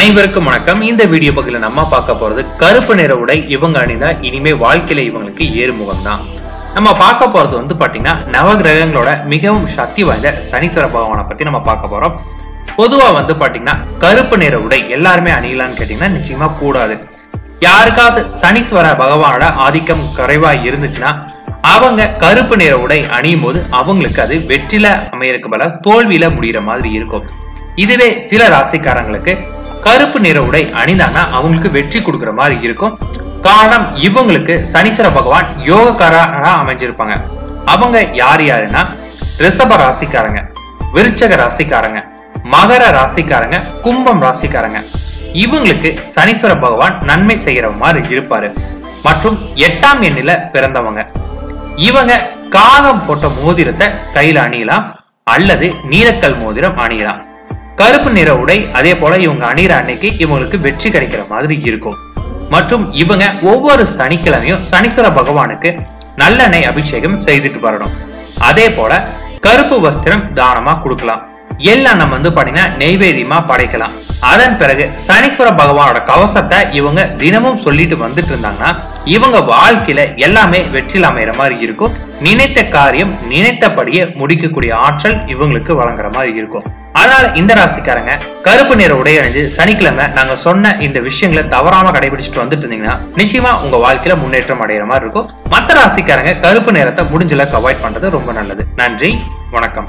அனைவருக்கும் வணக்கம். இந்த வீடியோ பகுதியில் நம்ம பார்க்க போறது கருப்பு நிற உடை. இவங்க அணிந்தா இனிமே வாழ்க்கையில இவங்களுக்கு ஏறுமுகம் தான் நம்ம பார்க்க போறது வந்து பாத்தீங்கன்னா நவகிரகங்களோட மிகவும் சக்தி வாய்ந்த சனீஸ்வர பகவானை பத்தி நம்ம பார்க்க போறோம். பொதுவா வந்து பாத்தீங்கன்னா கருப்பு நிற உடை எல்லாருமே அணியலாம்னு கேட்டீங்கன்னா நிச்சயமா கூடாது. யாருக்காவது சனீஸ்வர பகவானோட ஆதிக்கம் குறைவா இருந்துச்சுன்னா அவங்க கருப்பு நிற உடை அணியும் போது அவங்களுக்கு அது வெற்றில அமையறக்கு பல தோல்வியில முடிகிற மாதிரி இருக்கும். இதுவே சில ராசிக்காரங்களுக்கு கருப்பு நிற உடை அணிந்தாங்கன்னா அவங்களுக்கு வெற்றி கொடுக்குற மாதிரி இருக்கும். காரணம் இவங்களுக்கு சனீஸ்வர பகவான் யோகக்காரரா அமைஞ்சிருப்பாங்க. அவங்க யார் யாருன்னா ரிஷப ராசிக்காரங்க விருச்சக ராசிக்காரங்க மகர ராசிக்காரங்க கும்பம் ராசிக்காரங்க. இவங்களுக்கு சனீஸ்வர பகவான் நன்மை செய்யற மாதிரி இருப்பாரு. மற்றும் எட்டாம் எண்ணில பிறந்தவங்க. இவங்க காகம் போட்ட மோதிரத்தை கையில அணியலாம் அல்லது நீலக்கல் மோதிரம் அணியலாம். கருப்பு நிற உடை அதே போல இவங்க அணிகிற அன்னைக்கு இவங்களுக்கு வெற்றி கிடைக்கிற மாதிரி இருக்கும். மற்றும் இவங்க ஒவ்வொரு சனிக்கிழமையும் சனீஸ்வர பகவானுக்கு நல்லெண்ணெய் அபிஷேகம் செய்துட்டு வரணும். அதே போல கருப்பு வஸ்திரம் தானமா கொடுக்கலாம். எல்லாம் நம்ம வந்து பாத்தீங்கன்னா நெய்வேதியமா படைக்கலாம். அதன் பிறகு சனீஸ்வர பகவானோட கவசத்தை இவங்க தினமும் சொல்லிட்டு வந்துட்டு இருந்தாங்கன்னா இவங்க வாழ்க்கையில எல்லாமே வெற்றியில் அமைகிற மாதிரி இருக்கும். நினைத்த காரியம் நினைத்தபடியே முடிக்கக்கூடிய ஆற்றல் இவங்களுக்கு வழங்குற மாதிரி இருக்கும். அதனால இந்த ராசிக்காரங்க கருப்பு நிற உடை அணிஞ்சு சனிக்கிழமை நாங்க சொன்ன இந்த விஷயங்களை தவறாம கடைபிடிச்சிட்டு வந்துட்டு இருந்தீங்கன்னா நிச்சயமா உங்க வாழ்க்கையில முன்னேற்றம் அடைகிற மாதிரி இருக்கும். மத்த ராசிக்காரங்க கருப்பு நிறத்தை முடிஞ்சளவுக்கு அவாய்ட் பண்றது ரொம்ப நல்லது. நன்றி வணக்கம்.